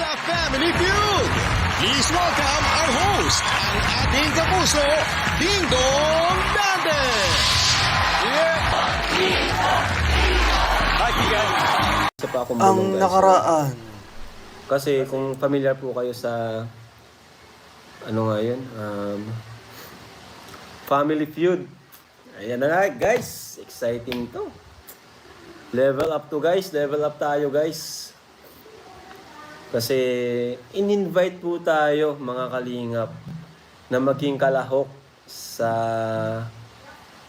sa Family Feud. Please welcome our host, ang ating kapuso, Ding Dong Dantes. Isa pa akong Ang bulong, guys. nakaraan. Kasi kung familiar po kayo sa ano nga yun, um, Family Feud. Ayan na nga guys, exciting to. Level up to guys, level up tayo guys. Kasi in-invite po tayo mga kalingap na maging kalahok sa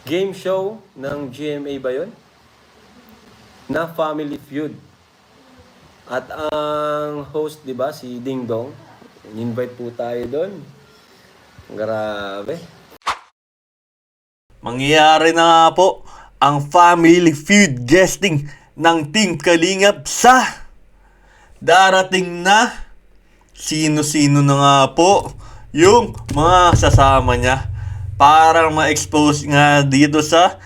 game show ng GMA ba yun? Na Family Feud. At ang host, di ba, si Ding Dong. In-invite po tayo doon. Grabe. Mangyayari na po ang Family Feud guesting ng Team Kalingap sa darating na sino-sino na nga po yung mga sasama niya para ma-expose nga dito sa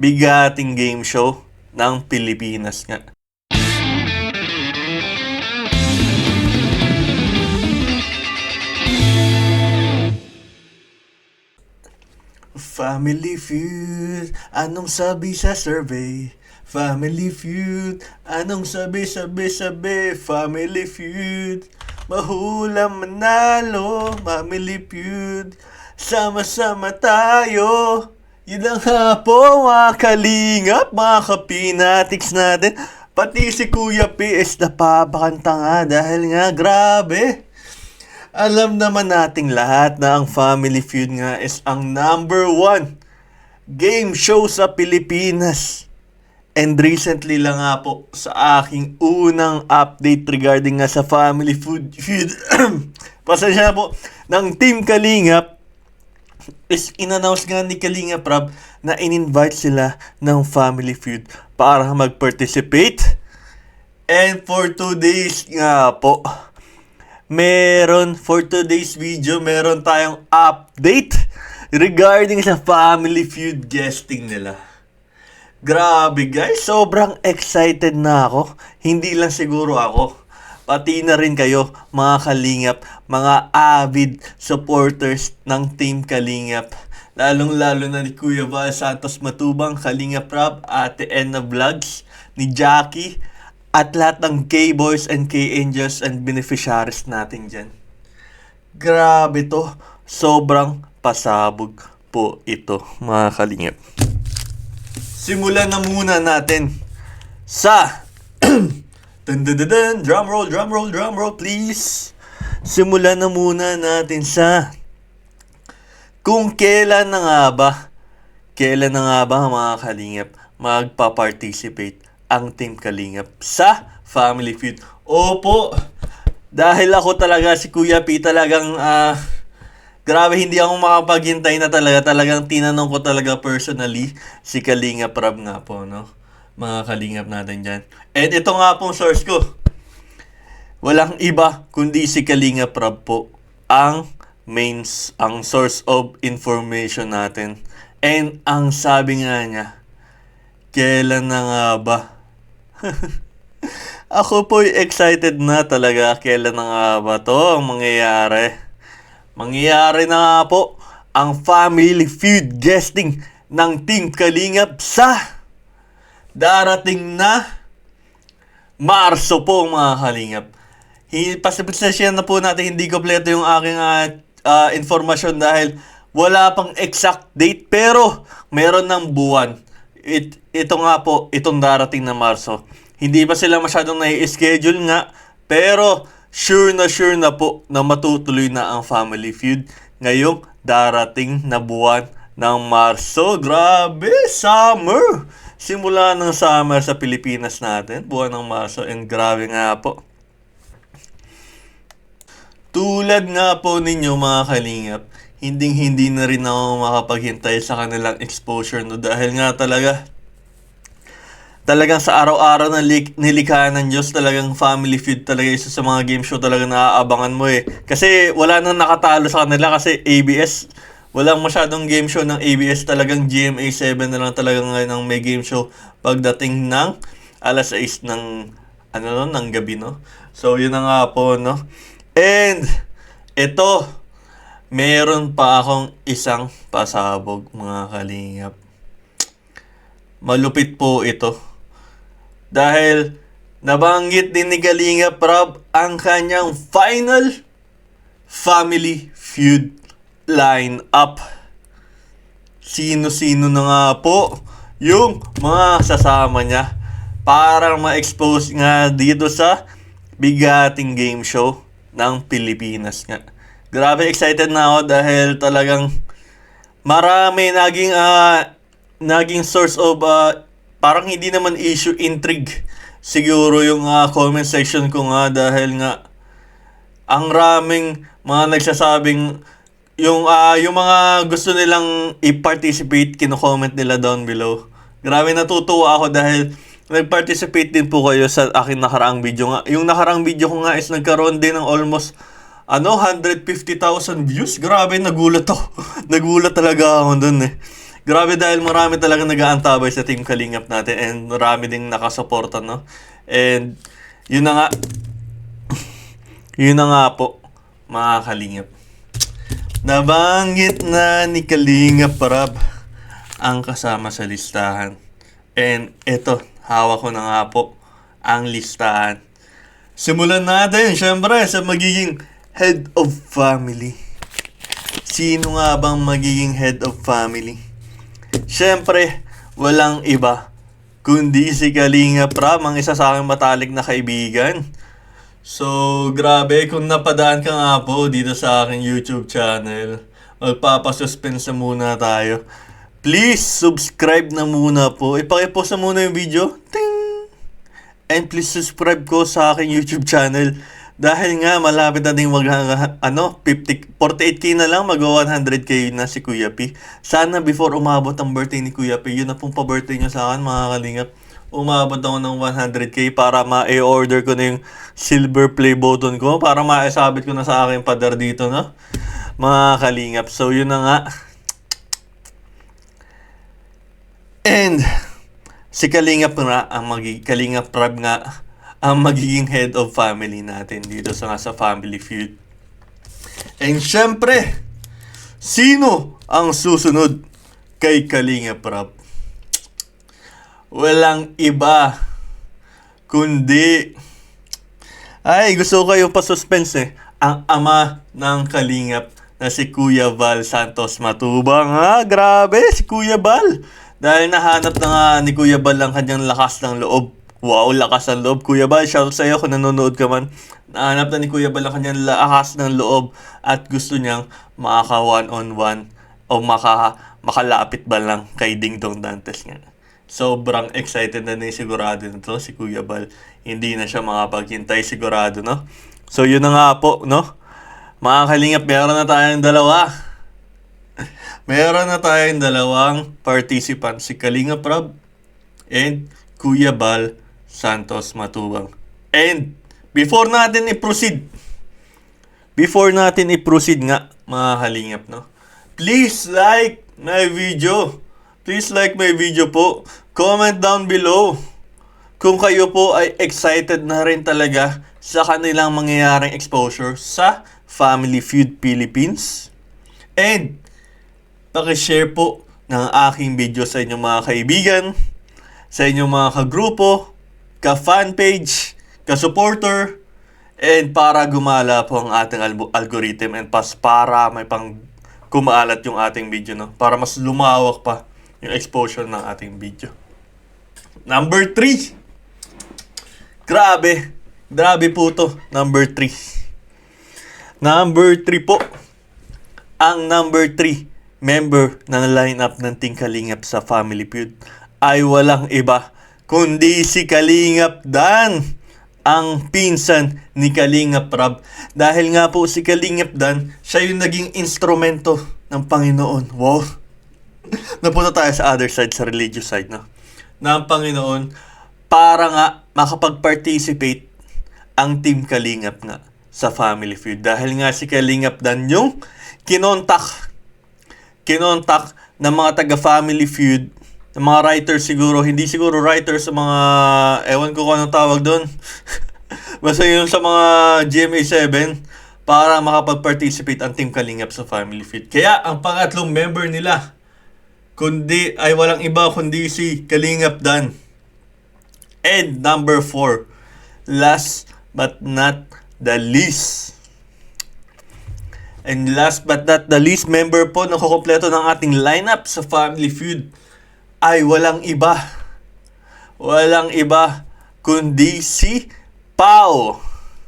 bigating game show ng Pilipinas nga. Family Feud, anong sabi sa survey? Family Feud, anong sabi sabi sabi? Family Feud, mahula manalo, Family Feud, sama-sama tayo. Yun lang nga po mga kalingap, mga kapinatics natin. Pati si Kuya PS na papakanta nga dahil nga grabe. Alam naman nating lahat na ang Family Feud nga is ang number one game show sa Pilipinas. And recently lang nga po sa aking unang update regarding nga sa Family Food Feud. Pasensya na po ng Team Kalingap is in-announce nga ni Kalinga Prab na in-invite sila ng Family Feud para mag-participate. And for two days nga po, meron for today's video, meron tayong update regarding sa Family Feud guesting nila. Grabe guys, sobrang excited na ako. Hindi lang siguro ako. Pati na rin kayo, mga kalingap, mga avid supporters ng Team Kalingap. Lalong-lalo na ni Kuya Val Santos Matubang, Kalingap Rap, Ate Enna Vlogs, ni Jackie, at lahat ng K-Boys and K-Angels and beneficiaries natin dyan. Grabe to. Sobrang pasabog po ito, mga kalingap. Simulan na muna natin. Sa dun dun dun dun, drum roll, drum roll, drum roll, please. Simulan na muna natin sa kung kailan na nga ba, kailan na nga ba mga kalingap? Magpa-participate ang Team Kalingap sa Family Feud. Opo, dahil ako talaga si Kuya P talagang ah, grabe hindi ako makapaghintay na talaga. Talagang tinanong ko talaga personally si Kalingap Rab nga po, no? Mga Kalingap natin dyan. And ito nga pong source ko. Walang iba kundi si Kalingap Rab po ang mains, ang source of information natin. And ang sabi nga niya, kailan na nga ba? Ako po'y excited na talaga kailan na nga ba to ang mangyayari. Mangyayari na nga po ang Family Feud guesting ng Team Kalingap sa darating na Marso po mga Kalingap. Pasipasensya na po natin hindi kompleto yung aking ah, ah, informasyon dahil wala pang exact date pero meron ng buwan. It, ito nga po, itong darating na Marso. Hindi pa sila masyadong nai-schedule nga pero sure na sure na po na matutuloy na ang Family Feud ngayong darating na buwan ng Marso. Grabe, summer! Simula ng summer sa Pilipinas natin, buwan ng Marso, and grabe nga po. Tulad nga po ninyo mga kalingap, hinding hindi na rin ako makapaghintay sa kanilang exposure no dahil nga talaga talagang sa araw-araw na lik- nilikha ng Diyos talagang family feud talaga isa sa mga game show talaga naaabangan mo eh. Kasi wala nang nakatalo sa kanila kasi ABS walang masyadong game show ng ABS talagang GMA 7 na lang talaga ngayon ang may game show pagdating ng alas 6 ng ano no, ng gabi, no? So, yun na nga po, no? And, ito, meron pa akong isang pasabog, mga kalingap. Malupit po ito. Dahil, nabanggit din ni Kalingap Rob ang kanyang final family feud line-up. Sino-sino na nga po yung mga sasama niya para ma-expose nga dito sa bigating game show ng Pilipinas nga. Grabe excited na ako dahil talagang marami naging ah, naging source of ah, parang hindi naman issue intrigue siguro yung ah, comment section ko nga dahil nga ang raming mga nagsasabing yung ah, yung mga gusto nilang i-participate kino-comment nila down below. Grabe natutuwa ako dahil nag-participate din po kayo sa akin nakaraang video nga. Yung nakaraang video ko nga is nagkaroon din ng almost ano 150,000 views. Grabe nagulat ako. nagulat talaga ako dun eh. Grabe dahil marami talaga nag-aantabay sa Team Kalingap natin and marami ding nakasuporta no. And yun na nga yun na nga po mga Kalingap. Nabanggit na ni Kalinga Parab ang kasama sa listahan. And eto, hawak ko na nga po ang listahan. Simulan natin, syempre, sa magiging head of family. Sino nga bang magiging head of family? Syempre, walang iba kundi si Kalinga Prab, ang isa sa aking matalik na kaibigan. So, grabe, kung napadaan ka nga po dito sa aking YouTube channel, magpapasuspense na muna tayo. Please, subscribe na muna po. Ipakipost na muna yung video. Ting! And please subscribe ko sa aking YouTube channel. Dahil nga, malapit na din mag, ano, 50, 48k na lang, mag 100k na si Kuya P. Sana before umabot ang birthday ni Kuya P, yun na pong pa-birthday niya sa akin, mga kalingap umabot ako ng 100k para ma-order ko na yung silver play button ko para maisabit ko na sa aking pader dito, no? Mga kalingap. So, yun na nga. And, si Kalingap nga, ang magi Kalingap Rab nga, ang magiging head of family natin dito sa nga sa Family Feud. And syempre, sino ang susunod kay Kalingap Rab? Walang iba kundi ay gusto ko kayong pa-suspense eh. Ang ama ng kalingap na si Kuya Val Santos Matubang. Ha, grabe si Kuya Val. Dahil nahanap na nga ni Kuya Val ang kanyang lakas ng loob. Wow, lakas ng loob. Kuya Val, shout sa iyo kung nanonood ka man. Nahanap na ni Kuya Val ang kanyang lakas ng loob at gusto niyang makaka one-on-one o maka, makalapit ba lang kay Ding Dong Dantes nga. Sobrang excited na ni sigurado nito si Kuya Bal. Hindi na siya makapaghintay sigurado, no? So, yun na nga po, no? Mga kalingap, meron na tayong dalawa. meron na tayong dalawang participant. Si Kalingap Rob and Kuya Bal Santos Matubang. And, before natin i-proceed, before natin i-proceed nga, mga kalingap, no? Please like my video. Please like my video po. Comment down below kung kayo po ay excited na rin talaga sa kanilang mangyayaring exposure sa Family Feud Philippines. And, pakishare po ng aking video sa inyong mga kaibigan, sa inyong mga kagrupo, ka-fanpage, ka-supporter, and para gumala po ang ating albo- algorithm and pas para may pang kumaalat yung ating video, no? Para mas lumawak pa yung exposure ng ating video. Number 3. Grabe. Grabe po to. Number 3. Number 3 po. Ang number 3 member na line up ng Team Kalingap sa Family Feud ay walang iba kundi si Kalingap Dan ang pinsan ni Kalingap Rab. Dahil nga po si Kalingap Dan, siya yung naging instrumento ng Panginoon. Wow! Napunta tayo sa other side, sa religious side, no? ng Panginoon para nga makapag-participate ang Team Kalingap nga sa Family Feud. Dahil nga si Kalingap Dan yung kinontak kinontak ng mga taga Family Feud ng mga writers siguro, hindi siguro writers sa mga, ewan ko kung anong tawag doon. Basta yun sa mga GMA7 para makapag-participate ang Team Kalingap sa Family Feud. Kaya ang pangatlong member nila, kundi ay walang iba kundi si Kalingap Dan. And number 4, last but not the least. And last but not the least, member po na kukumpleto ng ating lineup sa Family Feud ay walang iba. Walang iba kundi si Pau.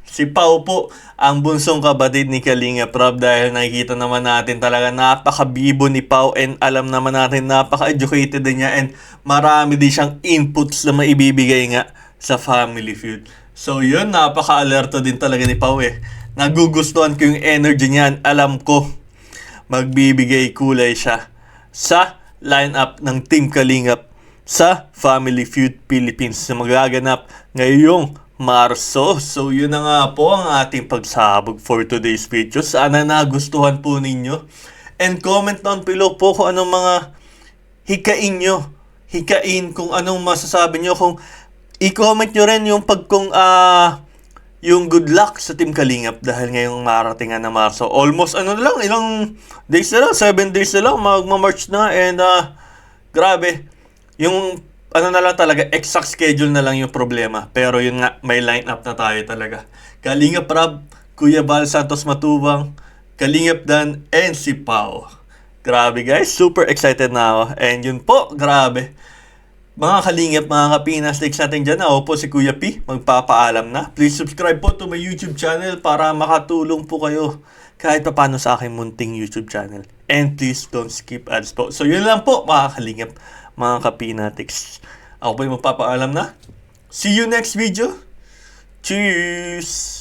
Si Pau po ang bunsong kapatid ni Kalinga Prab dahil nakikita naman natin talaga napakabibo ni Pau and alam naman natin napaka-educated din niya and marami din siyang inputs na maibibigay nga sa Family Feud. So yun, napaka-alerto din talaga ni Pau eh. Nagugustuhan ko yung energy niyan. Alam ko, magbibigay kulay siya sa lineup ng Team Kalingap sa Family Feud Philippines na magaganap ngayong Marso. So yun na nga po ang ating pagsabog for today's video. Sana nagustuhan po ninyo. And comment down below po kung anong mga hikain nyo. Hikain kung anong masasabi nyo. Kung i-comment nyo rin yung pag kung ah yung good luck sa Team Kalingap dahil ngayong marating na Marso. Almost ano na lang, ilang days na lang, 7 days na lang, magma-march na and ah grabe. Yung ano na lang talaga, exact schedule na lang yung problema. Pero yun nga, may line-up na tayo talaga. Kalingap Rab, Kuya Bal Santos Matubang, Kalingap Dan, and si Pao. Grabe guys, super excited na ako. And yun po, grabe. Mga kalingap, mga kapinas, next natin dyan. Ako po si Kuya P, magpapaalam na. Please subscribe po to my YouTube channel para makatulong po kayo kahit pa paano sa aking munting YouTube channel. And please don't skip ads po. So yun lang po, mga kalingap, mga kapinatics. Ako po yung magpapaalam na. See you next video. Cheers!